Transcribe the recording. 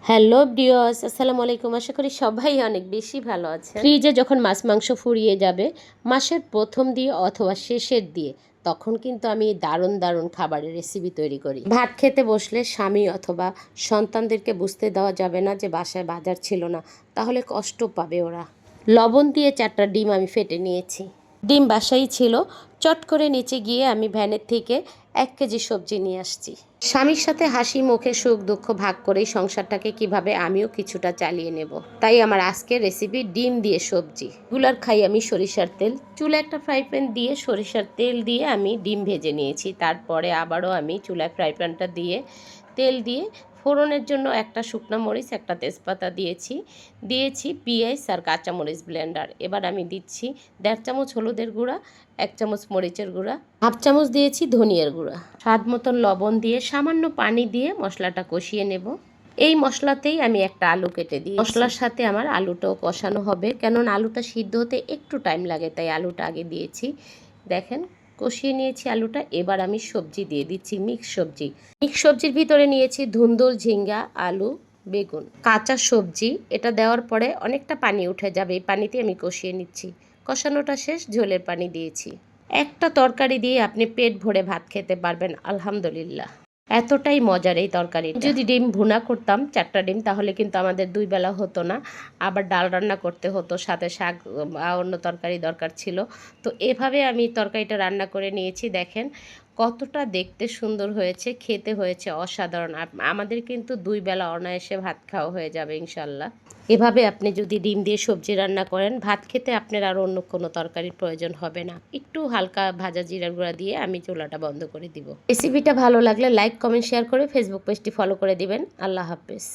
Hello ডিওস আসসালামু আলাইকুম। আশা করি সবাই অনেক বেশি ভালো আছে ফ্রিজে যখন মাছ, মাংস ফুরিয়ে যাবে, মাসের প্রথম দিয়ে অথবা শেষের দিয়ে, তখন কিন্তু আমি দারুণ দারুণ খাবারের রেসিপি তৈরি করি। ভাত খেতে বসলে স্বামী অথবা সন্তানদেরকে বুঝতে দেওয়া যাবে না যে বাসায় বাজার ছিল না, তাহলে কষ্ট পাবে ওরা। লবণ দিয়ে চারটা ডিম আমি ফেটে নিয়েছি। ডিম বাসাই ছিল। চট করে নিচে গিয়ে আমি ভ্যানের থেকে এক কেজি সবজি নিয়ে আসছি। স্বামীর সাথে হাসি, মুখে সুখ, দুঃখ ভাগ করেই সংসারটাকে কীভাবে আমিও কিছুটা চালিয়ে নেব। তাই আমার আজকের রেসিপি ডিম দিয়ে সবজি। গুলার খাই আমি সরিষার তেল। চুলা একটা ফ্রাই প্যান দিয়ে সরিষার তেল দিয়ে আমি ডিম ভেজে নিয়েছি। তারপরে আবারও আমি চুলায় ফ্রাই প্যানটা দিয়ে তেল দিয়ে ফোড়নের জন্য একটা শুকনো মরিচ, একটা তেজপাতা দিয়েছি। দিয়েছি পেঁয়াজ আর কাঁচামরিচ ব্লেন্ডার। এবার আমি দিচ্ছি দেড় চামচ হলুদের গুঁড়া, এক চামচ মরিচের গুঁড়া, হাফ চামচ দিয়েছি ধনিয়ার গুঁড়া। স্বাদ মতন লবণ দিয়ে সামান্য পানি দিয়ে মশলাটা কষিয়ে নেব। এই মশলাতেই আমি একটা আলু কেটে দিই মশলার সাথে আমার আলুটাও কষানো হবে। কেননা আলুটা সিদ্ধ হতে একটু টাইম লাগে, তাই আলুটা আগে দিয়েছি। দেখেন কষিয়ে নিয়েছি আলুটা, এবার আমি সবজি দিয়ে দিচ্ছি মিক্স সবজি। মিক্স সবজির ভিতরে নিয়েছি ধুন্দুল, ঝিঙ্গা, আলু, বেগুন। কাঁচা সবজি, এটা দেওয়ার পরে অনেকটা পানি উঠে যাবে, এই পানিতে আমি কষিয়ে নিচ্ছি। কষানোটা শেষ, ঝোলের পানি দিয়েছি। একটা তরকারি দিয়ে আপনি পেট ভরে ভাত খেতে পারবেন, আলহামদুলিল্লাহ। এতটাই মজার এই তরকারি। যদি ডিম ভুনা করতাম, চারটা ডিম, তাহলে কিন্তু আমাদের দুই বেলা হতো না। আবার ডাল রান্না করতে হতো, সাথে শাক অন্য তরকারি দরকার ছিল। তো এভাবে আমি তরকারিটা রান্না করে নিয়েছি, দেখেন। কতটা দেখতে সুন্দর হয়েছে, খেতে হয়েছে অসাধারণ। আমাদের কিন্তু দুই বেলা অনায়াসে ভাত খাওয়া হয়ে যাবে ইনশাল্লাহ। এভাবে আপনি যদি ডিম দিয়ে সবজি রান্না করেন, ভাত খেতে আপনার আর অন্য কোনো তরকারির প্রয়োজন হবে না। একটু হালকা ভাজা জিরার গুঁড়া দিয়ে আমি চুলাটা বন্ধ করে দিব। রেসিপিটা ভালো লাগলে লাইক, কমেন্ট, শেয়ার করে ফেসবুক পেজটি ফলো করে দিবেন। আল্লাহ হাফেজ।